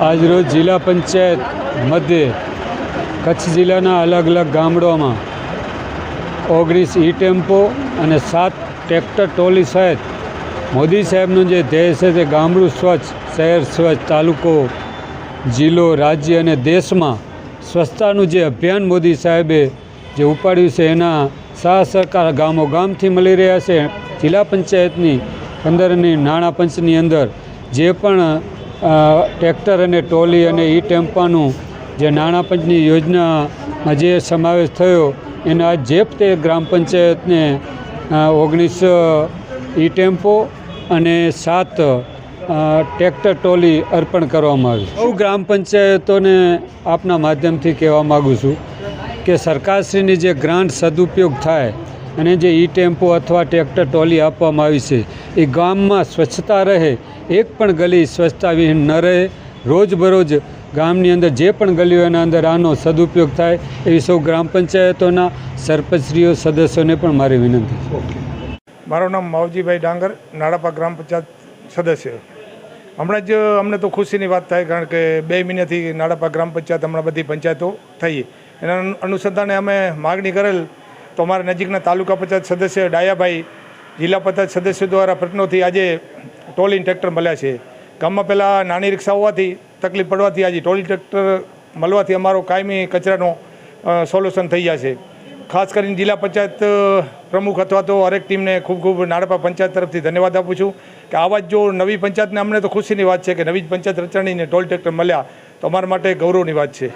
આજરોજ જિલ્લા પંચાયત મધ્યે કચ્છ જિલ્લાના અલગ અલગ ગામડાઓમાં ઓગણીસ ઈ ટેમ્પો અને સાત ટ્રેક્ટર ટ્રોલી સહિત મોદી સાહેબનું જે ધ્યેય છે તે ગામડું સ્વચ્છ, શહેર સ્વચ્છ, તાલુકો, જિલ્લો, રાજ્ય અને દેશમાં સ્વચ્છતાનું જે અભિયાન મોદી સાહેબે જે ઉપાડ્યું છે એના સાહ સરકાર ગામો ગામથી મળી રહ્યા છે. જિલ્લા પંચાયતની અંદરની નાણાં પંચની અંદર જે પણ ટ્રેક્ટર અને ટ્રોલી અને ઈ ટેમ્પાનું જે નાણાં પંચની યોજનામાં જે સમાવેશ થયો, એના જે તે ગ્રામ પંચાયતને ઓગણીસો ઈ ટેમ્પો અને સાત ટ્રેક્ટર ટ્રોલી અર્પણ કરવામાં આવી. હું ગ્રામ પંચાયતોને આપના માધ્યમથી કહેવા માગું છું કે સરકારશ્રીની જે ગ્રાન્ટ સદુપયોગ થાય અને જે ઈ ટેમ્પો અથવા ટ્રેક્ટર ટ્રોલી આપવામાં આવી છે, એ ગામમાં સ્વચ્છતા રહે એક પણ ગલી સ્વચ્છતા વિહીન ન રહે. રોજબરોજ ગામની અંદર જે પણ ગલીઓ એના અંદર આનો સદુપયોગ થાય એવી સૌ ગ્રામ પંચાયતોના સરપંચશ્રીઓ, સદસ્યોને પણ મારી વિનંતી છે. મારું નામ માવજીભાઈ ડાંગર નાડાપા ગ્રામ પંચાયત સદસ્ય. હમણાં જ અમને તો ખુશીની વાત થાય કારણ કે બે મહિનાથી નાડાપા ગ્રામ પંચાયત હમણાં બધી પંચાયતો થઈ. એના અનુસંધાને અમે માગણી કરેલ તો અમારા નજીકના તાલુકા પંચાયત સદસ્ય ડાયાભાઈ, જિલ્લા પંચાયત સદસ્ય દ્વારા પ્રશ્નોથી આજે ટોલિંગ ટ્રેક્ટર મળ્યા છે. ગામમાં પહેલાં નાની રિક્ષા હોવાથી તકલીફ પડવાથી આજે ટોલ ટ્રેક્ટર મળવાથી અમારો કાયમી કચરાનો સોલ્યુશન થઈ જશે ખાસ કરીને જિલ્લા પંચાયત પ્રમુખ અથવા તો હરેક ટીમને ખૂબ ખૂબ નાડપા પંચાયત તરફથી ધન્યવાદ આપું છું કે આવા જ જો નવી પંચાયતને અમને તો ખુશીની વાત છે કે નવી પંચાયત રચણીને ટોલ ટ્રેક્ટર મળ્યા, તો અમારા માટે ગૌરવની વાત છે.